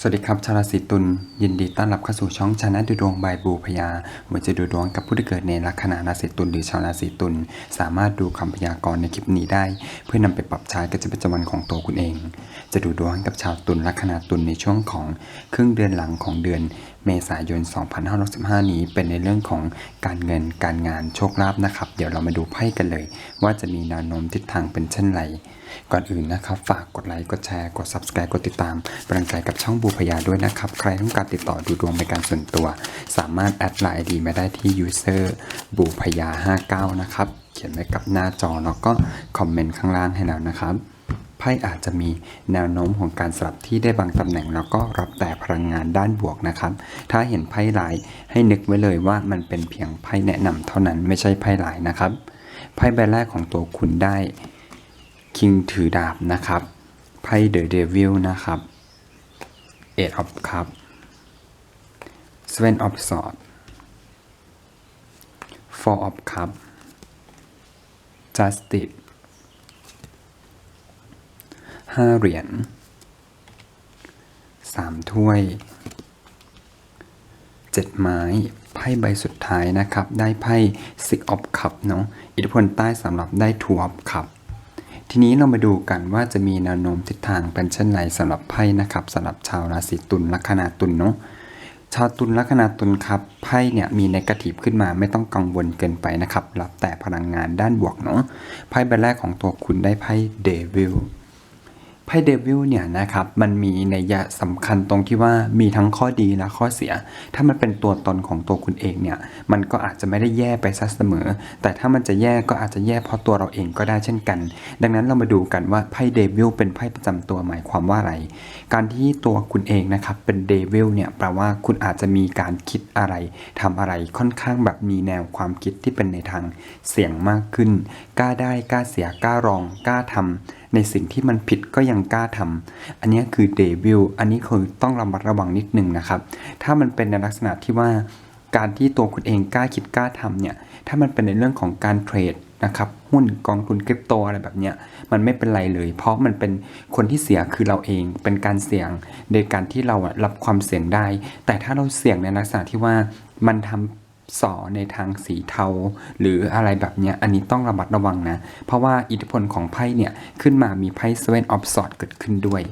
สวัสดีครับชาวราศีตุลยินดีต้อนรับเข้าสู่ช่องชนะดูดวงใบบูพยาวันจะดูดวงกับผู้ที่เกิดในลัคนาราศีตุลหรือชาวราศีตุลสามารถดูคำพยากรณ์ในคลิปนี้ได้ เพื่อนำไปปรับใช้กับชีวิตประจำวันของตัวคุณเอง จะดูดวงกับชาวตุลลัคนาตุลในช่วงของครึ่งเดือนหลังของเดือน เมษายน 2565 นี้เป็นในเรื่องของการเงินการงานโชคลาภนะครับ เดี๋ยวเรามาดูไพ่กันเลย ว่าจะมีแนวโน้มทิศทางเป็นเช่นไร ก่อนอื่นนะครับฝากกดไลค์กดแชร์กด subscribe กดติดตามกำลังใจกับช่องบูพยาด้วยนะครับ ใครต้องการติดต่อดูดวงเป็นการส่วนตัว สามารถแอดไลน์ดีมาได้ที่ user บูพยา59 นะครับ เขียนไว้กับหน้าจอแล้วก็คอมเมนต์ข้างล่างให้แล้วนะครับไพ่อาจจะมีแนวโน้มของการสลับที่ได้บางตำแหน่ง แล้วก็รับแต่พลังงานด้านบวกนะครับ ถ้าเห็นไพ่ลายให้นึกไว้เลยว่ามันเป็นเพียงไพ่แนะนำเท่านั้นไม่ใช่ไพ่ลายนะครับ ไพ่ใบแรกของตัวคุณได้ คิงถือดาบนะครับ ไพ่เดอะเดวิลนะครับเอ็ดออฟคัพสเวนออฟสอดฟอร์ออฟคัพจัสติสห้าเหรียญสามถ้วยเจ็ดไม้ ไพ่ใบสุดท้ายนะครับ ได้ไพ่ Six of Cup เนาะอิทธิพลใต้สำหรับได้ Two of Cup ทีนี้เรามาดูกันว่าจะมีแนวโน้มทิศทางเป็นเช่นไรสำหรับไพ่นะครับสำหรับชาวราศีตุลลัคนาตุลเนาะชาวตุลลัคนาตุลครับไพ่เนี่ยมีนกาทีฟขึ้นมาไม่ต้องกังวลเกินไปนะครับรับแต่พลังงานด้านบวกเนาะไพ่ใบแรกของตัวคุณได้ไพ่เดวิล ไพ่เดวิลเนี่ยนะครับมันมีในยะสำคัญตรงที่ว่ามีทั้งข้อดีและข้อเสีย ถ้ามันเป็นตัวตนของตัวคุณเองเนี่ยมันก็อาจจะไม่ได้แย่ไปซะเสมอ แต่ถ้ามันจะแย่ก็อาจจะแย่เพราะตัวเราเองก็ได้เช่นกัน ดังนั้นเรามาดูกันว่าไพ่เดวิลเป็นไพ่ประจำตัวหมายความว่าอะไร การที่ตัวคุณเองนะครับเป็นเดวิลเนี่ยแปลว่าคุณอาจจะมีการคิดอะไรทำอะไรค่อนข้างแบบมีแนวความคิดที่เป็นในทางเสี่ยงมากขึ้นกล้าได้กล้าเสียกล้าลองกล้าทำ ในสิ่งที่มันผิดก็ยังกล้าทำอันนี้คือเดวิลอันนี้คือต้องระมัดระวังนิดนึงนะครับ ถ้ามันเป็นในลักษณะที่ว่า การที่ตัวคุณเองกล้าคิดกล้าทำเนี่ยถ้ามันเป็นในเรื่องของการเทรดนะครับหุ้นกองทุนคริปโตอะไรแบบเนี้ยมันไม่เป็นไรเลย เพราะมันเป็นคนที่เสียคือเราเองเป็นการเสี่ยงโดยการที่เราอะรับความเสี่ยงได้ แต่ถ้าเราเสี่ยงในลักษณะที่ว่ามันทำ ส่อในทางสีเทา หรืออะไรแบบเนี้ยอันนี้ต้องระมัดระวังนะ เพราะว่าอิทธิพลของไพ่เนี่ย ขึ้นมามีไพ่เซเว่นออฟสอดเกิดขึ้นด้วย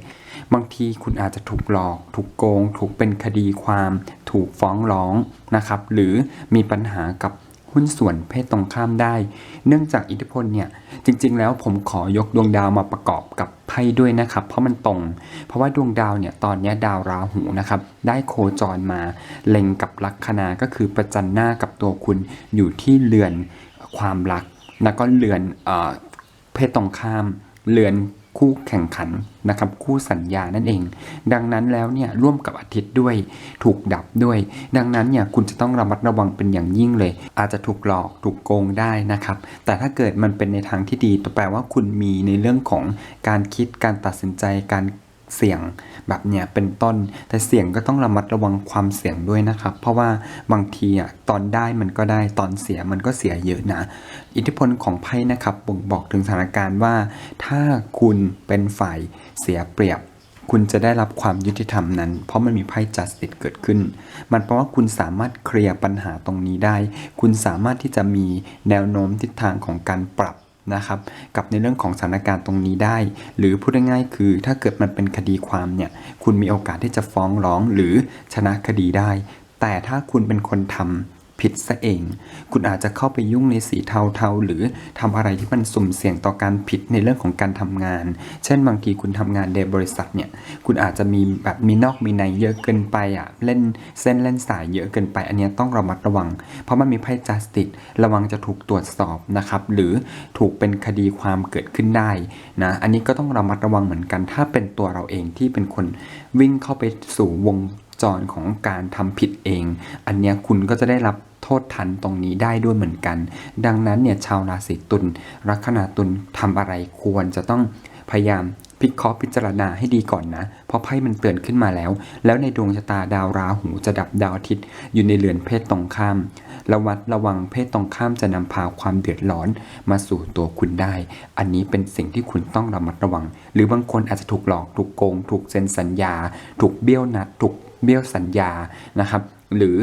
บางทีคุณอาจจะถูกหลอก ถูกโกง ถูกเป็นคดีความ ถูกฟ้องร้องนะครับ หรือมีปัญหากับ หุ้นส่วนเพศตรงข้ามได้ เนื่องจากอิทธิพลเนี่ยจริง ๆ แล้วผมขอยกดวงดาวมาประกอบกับไพ่ด้วยนะครับ เพราะมันตรง เพราะว่าดวงดาวเนี่ยตอนนี้ดาวราหูนะครับได้โคจรมาเล็งกับลัคนาก็คือประจันหน้ากับตัวคุณอยู่ที่เรือนความรัก แล้วก็เรือนเอเพศตรงข้ามเรือน คู่แข่งขันนะครับคู่สัญญานั่นเอง ดังนั้นแล้วเนี่ยร่วมกับอาทิตย์ด้วยถูกดับด้วย ดังนั้นเนี่ยคุณจะต้องระมัดระวังเป็นอย่างยิ่งเลย อาจจะถูกหลอกถูกโกงได้นะครับ แต่ถ้าเกิดมันเป็นในทางที่ดีแปลว่าคุณมีในเรื่องของการคิดการตัดสินใจการเสี่ยง แบบเนี้ยเป็นต้น แต่เสี่ยงก็ต้องระมัดระวังความเสี่ยงด้วยนะครับ เพราะว่าบางทีอะตอนได้มันก็ได้ตอนเสียมันก็เสียเยอะนะ อิทธิพลของไพ่นะครับบ่งบอกถึงสถานการณ์ว่า ถ้าคุณเป็นฝ่ายเสียเปรียบคุณจะได้รับความยุติธรรมนั้น เพราะมันมีไพ่จัสติ e เกิดขึ้น มันแปลว่าคุณสามารถเคลียร์ปัญหาตรงนี้ได้ คุณสามารถที่จะมีแนวโน้มทิศทางของการปรับ นะครับกับในเรื่องของสถานการณ์ตรงนี้ได้ หรือพูดง่ายๆคือถ้าเกิดมันเป็นคดีความเนี่ยคุณมีโอกาสที่จะฟ้องร้องหรือชนะคดีได้ แต่ถ้าคุณเป็นคนทำ ผิดซะเอง คุณอาจจะเข้าไปยุ่งในสีเทาๆ หรือทำอะไรที่มันสุ่มเสี่ยงต่อการผิดในเรื่องของการทำงาน เช่นบางทีคุณทำงานในบริษัทเนี่ย คุณอาจจะมีแบบมีนอกมีในเยอะเกินไปอะ เล่นเส้นเล่นสายเยอะเกินไป อันนี้ต้องระมัดระวัง เพราะมันมีไพ่จัสติสระวังจะถูกตรวจสอบนะครับ หรือถูกเป็นคดีความเกิดขึ้นได้นะ อันนี้ก็ต้องระมัดระวังเหมือนกัน ถ้าเป็นตัวเราเองที่เป็นคนวิ่งเข้าไปสู่วงจรของการทำผิดเอง อันเนี้ยคุณก็จะได้รับ ษทันตรงนี้ได้ด้วยเหมือนกัน ดังนั้นเนี่ยชาวราศีตุลลัคนาตุลทำอะไรควรจะต้องพยายามพิเคราะห์พิจารณาให้ดีก่อนนะ เพราะไพ่มันเตือนขึ้นมาแล้ว แล้วในดวงชะตาดาวราหูจะดับดาวอาทิตย์อยู่ในเรือนเพศตรงข้าม ระวัดระวังเพศตรงข้ามจะนำพาความเดือดร้อนมาสู่ตัวคุณได้ อันนี้เป็นสิ่งที่คุณต้องระมัดระวัง หรือบางคนอาจจะถูกหลอก ถูกโกง ถูกเซ็นสัญญา ถูกเบี้ยวนัด ถูกเบี้ยวสัญญา นะครับ หรือ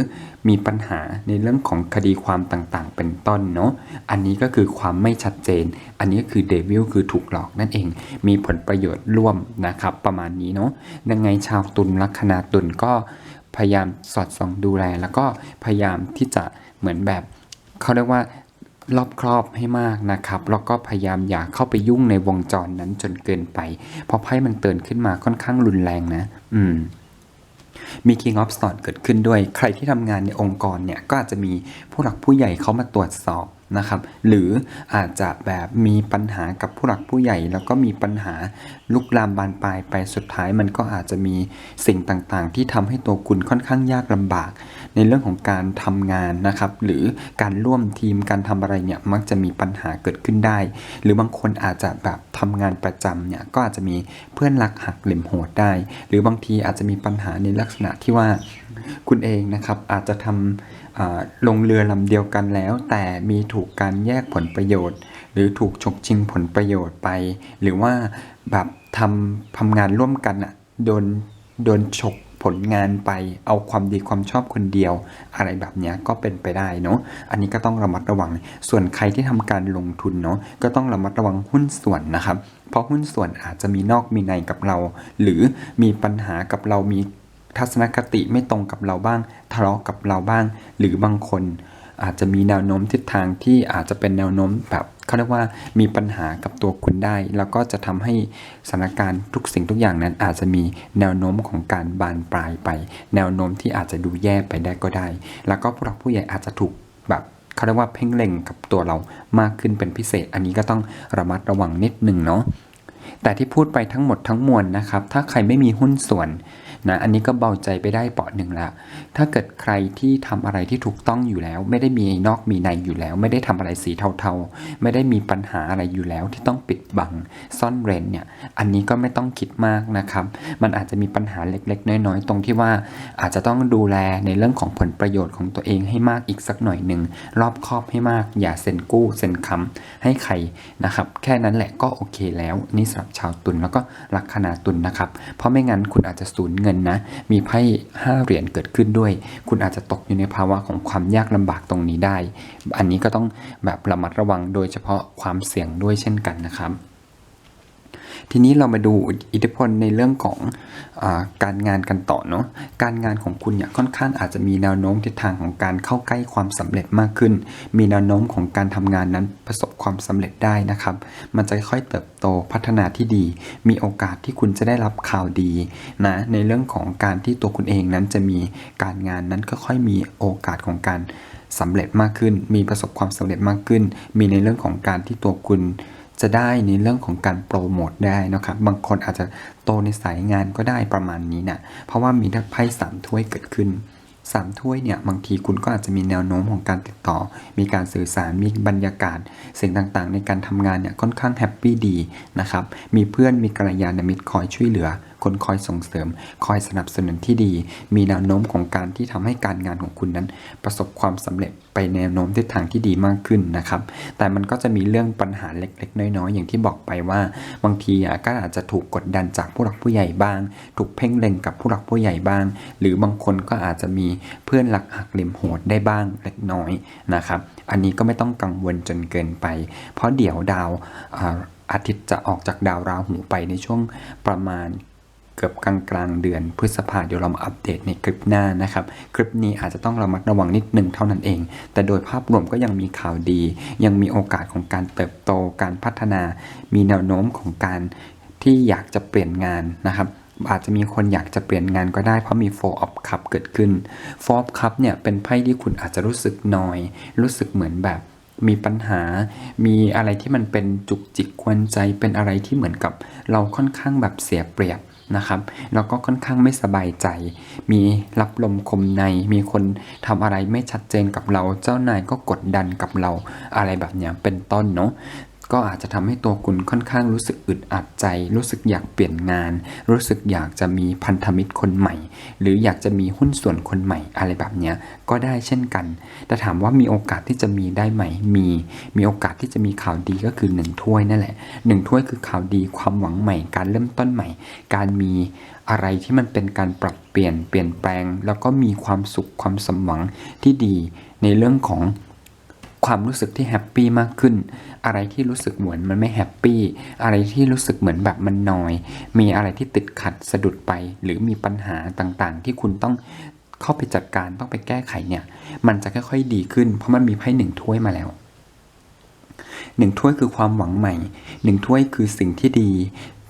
มีปัญหาในเรื่องของคดีความต่างๆ เป็นต้นเนาะอันนี้ก็คือความไม่ชัดเจน อันนี้ก็คือเดวิลคือถูกหลอกนั่นเอง มีผลประโยชน์ร่วมนะครับประมาณนี้เนาะยังไงชาวตุลลัคนาตุลก็พยายามสอดส่องดูแล แล้วก็พยายามที่จะเหมือนแบบเขาเรียกว่ารอบครอบให้มากนะครับ แล้วก็พยายามอย่าเข้าไปยุ่งในวงจรนั้นจนเกินไป เพราะไพ่มันเตือนขึ้นมาค่อนข้างรุนแรงนะ อืม มี King of s o r t เกิดขึ้นด้วย ใครที่ทำงานในองค์กรเนี่ยก็อาจจะมีผู้หลักผู้ใหญ่เขามาตรวจสอบนะครับ หรืออาจจะแบบมีปัญหากับผู้หลักผู้ใหญ่ แล้วก็มีปัญหาลุกลามบานปลายไปสุดท้ายมันก็อาจจะมีสิ่งต่างๆ ที่ทำให้ตัวคุณค่อนข้างยากลำบาก ในเรื่องของการทำงานนะครับหรือการร่วมทีมการทำอะไรเนี่ยมักจะมีปัญหาเกิดขึ้นได้ หรือบางคนอาจจะแบบทำงานประจำเนี่ยก็อาจจะมีเพื่อนรักหักเหลี่ยมโหดได้ หรือบางทีอาจจะมีปัญหาในลักษณะที่ว่าคุณเองนะครับอาจจะทำอ่าลงเรือลำเดียวกันแล้ว แต่มีถูกการแยกผลประโยชน์ หรือถูกฉกชิงผลประโยชน์ไป หรือว่าแบบทำทำงานร่วมกันอะโดนโดนฉก ผลงานไปเอาความดีความชอบคนเดียว อะไรแบบนี้ก็เป็นไปได้เนาะอันนี้ก็ต้องระมัดระวัง ส่วนใครที่ทำการลงทุนเนาะก็ต้องระมัดระวังหุ้นส่วนนะครับ เพราะหุ้นส่วนอาจจะมีนอกมีในกับเรา หรือมีปัญหากับเรามีทัศนคติไม่ตรงกับเราบ้าง ทะเลาะกับเราบ้าง หรือบางคน อาจจะมีแนวโน้มทิศทางที่อาจจะเป็นแนวโน้มแบบเขาเรียกว่ามีปัญหากับตัวคุณได้ แล้วก็จะทำให้สถานการณ์ทุกสิ่งทุกอย่างนั้น อาจจะมีแนวโน้มของการบานปลายไป แนวโน้มที่อาจจะดูแย่ไปได้ก็ได้ แล้วก็ผู้หลักผู้ใหญ่อาจจะถูกแบบเขาเรียกว่าเพ่งเล็งกับตัวเรามากขึ้นเป็นพิเศษ อันนี้ก็ต้องระมัดระวังนิดหนึ่งเนาะแต่ที่พูดไปทั้งหมดทั้งมวลนะครับ ถ้าใครไม่มีหุ้นส่วนนะ อันนี้ก็เบาใจไปได้เปาะหนึ่งล้วถ้าเกิดใครที่ทำอะไรที่ถูกต้องอยู่แล้ว ไม่ได้มีนอกมีในอยู่แล้ว ไม่ได้ทำอะไรสีเทาๆ ไม่ได้มีปัญหาอะไรอยู่แล้วที่ต้องปิดบังซ่อนเร้นเนี่ยอันนี้ก็ไม่ต้องคิดมากนะครับ มันอาจจะมีปัญหาเล็กๆ น้อยๆ ตรงที่ว่าอาจจะต้องดูแลในเรื่องของผลประโยชน์ของตัวเองให้มากอีกสักหน่อยหนึ่งรอบคอบให้มาก อย่าเซ็นกู้เซ็นค้ำให้ใครนะครับ แค่นั้นแหละก็โอเคแล้วนี่สำหรับชาวตุลแล้วก็ลัคนาตุลนะครับ เพราะไม่งั้นคุณอาจจะสูญเงินนะมีไพ่ห้าเหรียญเกิดขึ้นด้วยคุณอาจจะตกอยู่ในภาวะของความยากลำบากตรงนี้ได้ อันนี้ก็ต้องแบบระมัดระวังโดยเฉพาะความเสี่ยงด้วยเช่นกันนะครับ ทีนี้เรามาดูอิทธิพลในเรื่องของอการงานกันต่อเนาะการงานของคุณเนี่ยค่อนข้างอาจจะมีแนวโน้มทิศทางของการเข้าใกล้ความสำเร็จมากขึ้น มีแนวโน้มของการทำงานนั้นประสบความสำเร็จได้นะครับ มันจะค่อยเติบโตพัฒนาที่ดี มีโอกาสที่คุณจะได้รับข่าวดีนะในเรื่องของการที่ตัวคุณเองนั้นจะมีการงานนั้นก็ค่อยมีโอกาสของการสำเร็จมากขึ้น มีประสบความสำเร็จมากขึ้น มีในเรื่องของการที่ตัวคุณ จะได้ในเรื่องของการโปรโมทได้นะครับ บางคนอาจจะโตในสายงานก็ได้ประมาณนี้นะเพราะว่ามีไพ่สามถ้วยเกิดขึ้นสามถ้วยเนี่ยบางทีคุณก็อาจจะมีแนวโน้มของการติดต่อ มีการสื่อสาร มีบรรยากาศ สิ่งต่างๆ ในการทำงานเนี่ยค่อนข้างแฮปปี้ดีนะครับ มีเพื่อนมีกัลยาณมิตรคอยช่วยเหลือ คนคอยส่งเสริม คอยสนับสนุนที่ดี มีแนวโน้มของการที่ทำให้การงานของคุณนั้น ประสบความสำเร็จไปแนวโน้มทิศทางที่ดีมากขึ้นนะครับ แต่มันก็จะมีเรื่องปัญหาเล็กๆ น้อยๆ อย่างที่บอกไปว่า บางทีอะก็อาจจะถูกกดดันจากผู้หลักผู้ใหญ่บ้าง ถูกเพ่งเล็งกับผู้หลักผู้ใหญ่บ้าง หรือบางคนก็อาจจะมีเพื่อนหลักหักเหลี่ยมโหดได้บ้างเล็กน้อยนะครับ อันนี้ก็ไม่ต้องกังวลจนเกินไป เพราะเดี๋ยวดาวอาทิตย์จะออกจากดาวราหูไปในช่วงประมาณ กือบกลางกลางๆเดือนพฤษภาเดี๋ยวเรามาอัปเดตในคลิปหน้านะครับ คลิปนี้อาจจะต้องระมัดระวังนิดนึงเท่านั้นเอง แต่โดยภาพรวมก็ยังมีข่าวดี ยังมีโอกาสของการเติบโตการพัฒนา มีแนวโน้มของการที่อยากจะเปลี่ยนงานนะครับอาจจะมีคนอยากจะเปลี่ยนงานก็ได้เพราะมี Four of Cup เกิดขึ้น Four of Cup เนี่ยเป็นไพ่ที่คุณอาจจะรู้สึกนอย รู้สึกเหมือนแบบมีปัญหา มีอะไรที่มันเป็นจุกจิกกวนใจ เป็นอะไรที่เหมือนกับเราค่อนข้างแบบเสียเปรียบ นะครับแล้วก็ค่อนข้างไม่สบายใจ มีรับลมคมใน มีคนทำอะไรไม่ชัดเจนกับเรา เจ้านายก็กดดันกับเราอะไรแบบนี้เป็นต้นเนาะ ก็อาจจะทำให้ตัวคุณค่อนข้างรู้สึกอึดอัดใจ รู้สึกอยากเปลี่ยนงาน รู้สึกอยากจะมีพันธมิตรคนใหม่ หรืออยากจะมีหุ้นส่วนคนใหม่อะไรแบบเนี้ยก็ได้เช่นกัน แต่ถามว่ามีโอกาสที่จะมีได้ไหมมีมีโอกาสที่จะมีข่าวดีก็คือหนึ่งถ้วยนั่นแหละหนึ่งถ้วยคือข่าวดีความหวังใหม่ การเริ่มต้นใหม่ การมีอะไรที่มันเป็นการปรับเปลี่ยนเปลี่ยนแปลง แล้วก็มีความสุขความสมหวังที่ดีในเรื่องของ ความรู้สึกที่แฮปปี้มากขึ้น อะไรที่รู้สึกเหมือนมันไม่แฮปปี้ อะไรที่รู้สึกเหมือนแบบมันนอย มีอะไรที่ติดขัดสะดุดไป หรือมีปัญหาต่างๆ ที่คุณต้องเข้าไปจัดการต้องไปแก้ไขเนี่ย มันจะค่อยๆดีขึ้น เพราะมันมีไพ่หนึ่งถ้วยมาแล้วหนึ่งถ้วยคือความหวังใหม่หนึ่งถ้วยคือสิ่งที่ดี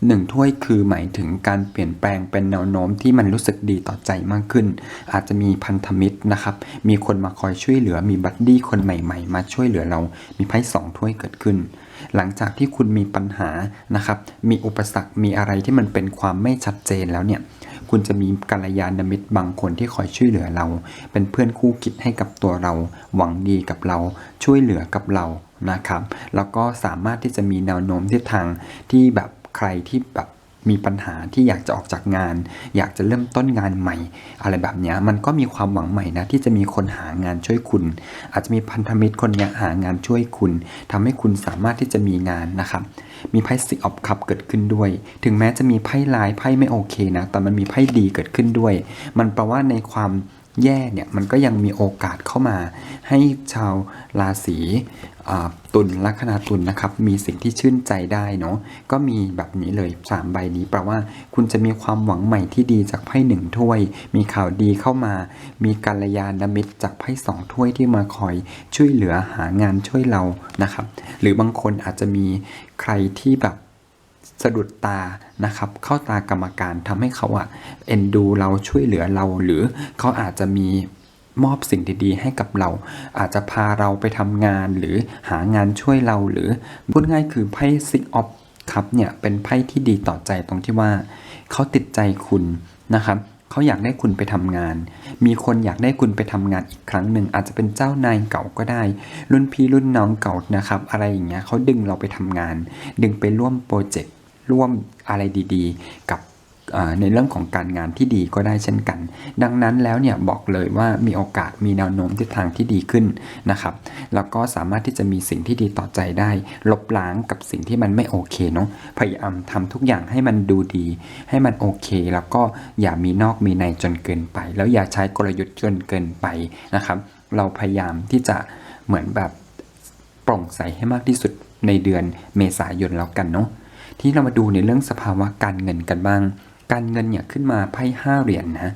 หนึ่งถ้วยคือหมายถึงการเปลี่ยนแปลงเป็นแนวโน้มที่มันรู้สึกดีต่อใจมากขึ้น อาจจะมีพันธมิตรนะครับ มีคนมาคอยช่วยเหลือมีบัดดี้คนใหม่ๆ มาช่วยเหลือเรา มีไพ่สองถ้วยเกิดขึ้น หลังจากที่คุณมีปัญหานะครับ มีอุปสรรคมีอะไรที่มันเป็นความไม่ชัดเจนแล้วเนี่ยคุณจะมีกัลยาณมิตรบางคนที่คอยช่วยเหลือเรา เป็นเพื่อนคู่คิดให้กับตัวเรา หวังดีกับเรา ช่วยเหลือกับเรานะครับ แล้วก็สามารถที่จะมีแนวโน้มทิศทางที่แบบ ใครที่แบบมีปัญหาที่อยากจะออกจากงาน อยากจะเริ่มต้นงานใหม่ อะไรแบบนี้มันก็มีความหวังใหม่นะที่จะมีคนหางานช่วยคุณ อาจจะมีพันธมิตรคนนี้หางานช่วยคุณทำให้คุณสามารถที่จะมีงานนะครับมีไพ่สิออฟคัพเกิดขึ้นด้วย ถึงแม้จะมีไพ่ลายไพ่ไม่โอเคนะแต่มันมีไพ่ดีเกิดขึ้นด้วย มันแปลว่าในความ แย่เนี่ยมันก็ยังมีโอกาสเข้ามา ให้ชาวราศีตุลลัคนาตุลนะครับ มีสิ่งที่ชื่นใจได้เนาะก็มีแบบนี้เลย 3 ใบนี้แปลว่า คุณจะมีความหวังใหม่ที่ดีจากไพ่หนึ่งถ้วย มีข่าวดีเข้ามา มีกัลยาณมิตรจากไพ่สองถ้วยที่มาคอยช่วยเหลือหางานช่วยเรานะครับ หรือบางคนอาจจะมีใครที่แบบ สะดุดตานะครับ เข้าตากรรมการทำให้เขาอะเอ็นดูเราช่วยเหลือเรา หรือเขาอาจจะมีมอบสิ่งดีๆให้กับเรา อาจจะพาเราไปทำงานหรือหางานช่วยเราหรือพูดง่ายคือไพ่ซิกออฟครับเนี่ยเป็นไพ่ที่ดีต่อใจตรงที่ว่า เขาติดใจคุณนะครับ เขาอยากได้คุณไปทำงาน มีคนอยากได้คุณไปทำงานอีกครั้งหนึ่ง อาจจะเป็นเจ้านายเก่าก็ได้ รุ่นพี่รุ่นน้องเก่านะครับ อะไรอย่างเงี้ยเขาดึงเราไปทำงาน ดึงไปร่วมโปรเจกต์ร่วมอะไรดีๆ กับ ในเรื่องของการงานที่ดีก็ได้เช่นกัน ดังนั้นแล้วเนี่ยบอกเลยว่ามีโอกาสมีแนวโน้มทิศทางที่ดีขึ้นนะครับ แล้วก็สามารถที่จะมีสิ่งที่ดีต่อใจได้ ลบล้างกับสิ่งที่มันไม่โอเคเนาะพยายามทำทุกอย่างให้มันดูดี ให้มันโอเค แล้วก็อย่ามีนอกมีในจนเกินไป แล้วอย่าใช้กลยุทธ์จนเกินไปนะครับ เราพยายามที่จะเหมือนแบบโปร่งใสให้มากที่สุดในเดือนเมษายนแล้วกันเนาะที่เรามาดูในเรื่องสภาวะการเงินกันบ้าง การเงินเนี่ยขึ้นมาไพ่ห้าเหรียญนะ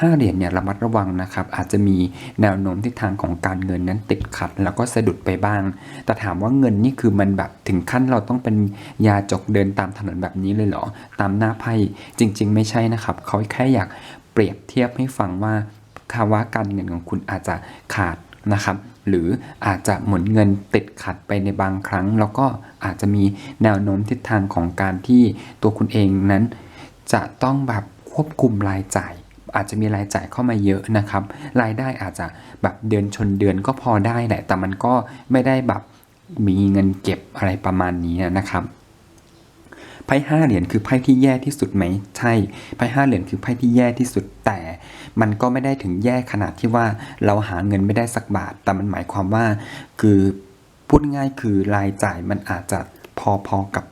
ห้าเหรียญเนี่ยระมัดระวังนะครับ อาจจะมีแนวโน้มทิศทางของการเงินนั้นติดขัด แล้วก็สะดุดไปบ้าง แต่ถามว่าเงินนี่คือมันแบบถึงขั้นเราต้องเป็นยาจกเดินตามถนนแบบนี้เลยเหรอ ตามหน้าไพ่จริง ๆ ไม่ใช่นะครับเขาแค่อยากเปรียบเทียบให้ฟังว่าภาวะการเงินของคุณอาจจะขาดนะครับหรืออาจจะหมุนเงินติดขัดไปในบางครั้ง แล้วก็อาจจะมีแนวโน้มทิศทางของการที่ตัวคุณเองนั้น จะต้องแบบควบคุมรายจ่าย อาจจะมีรายจ่ายเข้ามาเยอะนะครับ รายได้อาจจะแบบเดือนชนเดือนก็พอได้แหละ แต่มันก็ไม่ได้แบบมีเงินเก็บอะไรประมาณนี้นะครับไพ่ห้าเหรียญคือไพ่ที่แย่ที่สุดไหมใช่ไพ่ห้าเหรียญคือไพ่ที่แย่ที่สุดแต่ มันก็ไม่ได้ถึงแย่ขนาดที่ว่าเราหาเงินไม่ได้สักบาท แต่มันหมายความว่า คือพูดง่ายคือรายจ่ายมันอาจจะพอๆกับ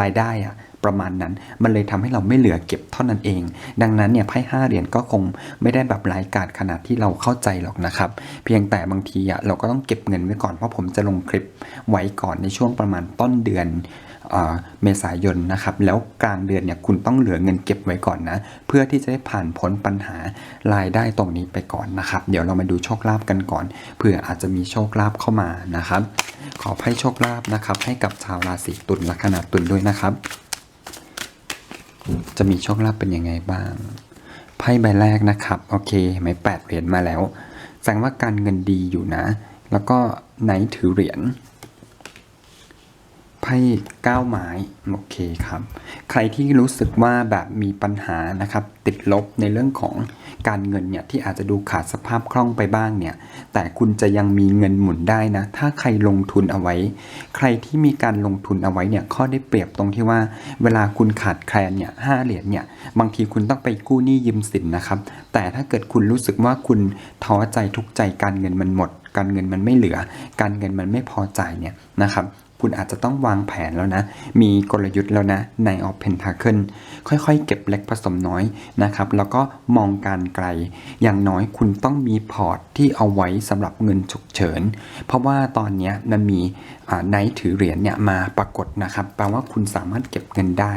รายได้อะประมาณนั้น มันเลยทำให้เราไม่เหลือเก็บเท่านั้นเอง ดังนั้นเนี่ยไพ่ห้าเหรียญก็คงไม่ได้แบบรายการขนาดที่เราเข้าใจหรอกนะครับ เพียงแต่บางทีอะเราก็ต้องเก็บเงินไว้ก่อนเพราะผมจะลงคลิปไว้ก่อนในช่วงประมาณต้นเดือน เมษายนนะครับแล้วกลางเดือนเนี่ยคุณต้องเหลือเงินเก็บไว้ก่อนนะ เพื่อที่จะได้ผ่านพ้นปัญหารายได้ตรงนี้ไปก่อนนะครับ เดี๋ยวเรามาดูโชคลาภกันก่อนเผื่ออาจจะมีโชคลาภเข้ามานะครับ ขอให้โชคลาภนะครับ ให้กับชาวราศีตุลลัคนาตุลด้วยนะครับ จะมีโชคลาภเป็นยังไงบ้างไพ่ใบแรกนะครับโอเคไหมแปดเหรียญมาแล้วแสดงว่าการเงินดีอยู่นะ แล้วก็ไหนถือเหรียญ ไพ่ก้าวไม้โอเคครับ ใครที่รู้สึกว่าแบบมีปัญหานะครับ ติดลบในเรื่องของการเงินเนี่ยที่อาจจะดูขาดสภาพคล่องไปบ้างเนี่ย แต่คุณจะยังมีเงินหมุนได้นะ ถ้าใครลงทุนเอาไว้ ใครที่มีการลงทุนเอาไว้เนี่ยข้อได้เปรียบตรงที่ว่า เวลาคุณขาดแคลนเนี่ยห้าเหรียญเนี่ยบางทีคุณต้องไปกู้หนี้ยืมสินนะครับ แต่ถ้าเกิดคุณรู้สึกว่าคุณท้อใจทุกใจการเงินมันหมดการเงินมันไม่เหลือ การเงินมันไม่พอจ่ายเนี่ยนะครับ คุณอาจจะต้องวางแผนแล้วนะ มีกลยุทธ์แล้วนะในออฟเพนทาเคิลค่อยๆ เก็บเล็กผสมน้อยนะครับ แล้วก็มองการไกล อย่างน้อยคุณต้องมีพอร์ตที่เอาไว้สำหรับเงินฉุกเฉิน เพราะว่าตอนนี้มันมีไนท์ถือเหรียญเนี่ยมาปรากฏนะครับ แปลว่าคุณสามารถเก็บเงินได้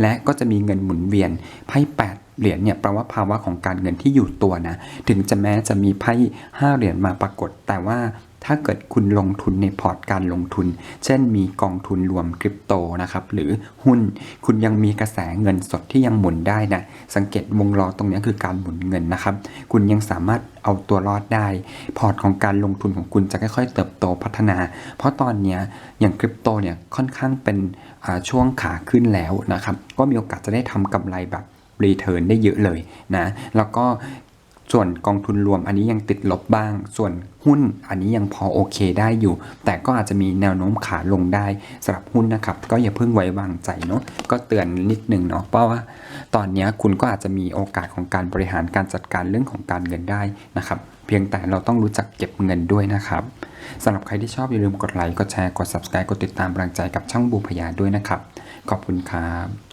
และก็จะมีเงินหมุนเวียนไพ่แปดเหรียญเนี่ยแปลว่าภาวะของการเงินที่อยู่ตัวนะ ถึงจะแม้จะมีไพ่ห้าเหรียญมาปรากฏ แต่ว่า ถ้าเกิดคุณลงทุนในพอร์ตการลงทุน เช่นมีกองทุนรวมคริปโตนะครับ หรือหุ้น คุณยังมีกระแสเงินสดที่ยังหมุนได้นะ สังเกตวงล้อตรงนี้คือการหมุนเงินนะครับ คุณยังสามารถเอาตัวรอดได้ พอร์ตของการลงทุนของคุณจะค่อยๆ เติบโตพัฒนา เพราะตอนนี้อย่างคริปโตเนี่ยค่อนข้างเป็นช่วงขาขึ้นแล้วนะครับ ก็มีโอกาสจะได้ทำกำไรแบบรีเทิร์นได้เยอะเลยนะ แล้วก็ ส่วนกองทุนรวมอันนี้ยังติดลบบ้าง ส่วนหุ้นอันนี้ยังพอโอเคได้อยู่ แต่ก็อาจจะมีแนวโน้มขาลงได้สำหรับหุ้นนะครับ ก็อย่าเพิ่งไว้วางใจเนาะก็เตือนนิดนึงเนาะเพราะว่าตอนนี้คุณก็อาจจะมีโอกาสของการบริหารการจัดการเรื่องของการเงินได้นะครับ เพียงแต่เราต้องรู้จักเก็บเงินด้วยนะครับสำหรับใครที่ชอบอย่าลืมกดไลค์กดแชร์กด subscribe กดติดตามกำลังใจกับช่องบูพยาด้วยนะครับ ขอบคุณครับ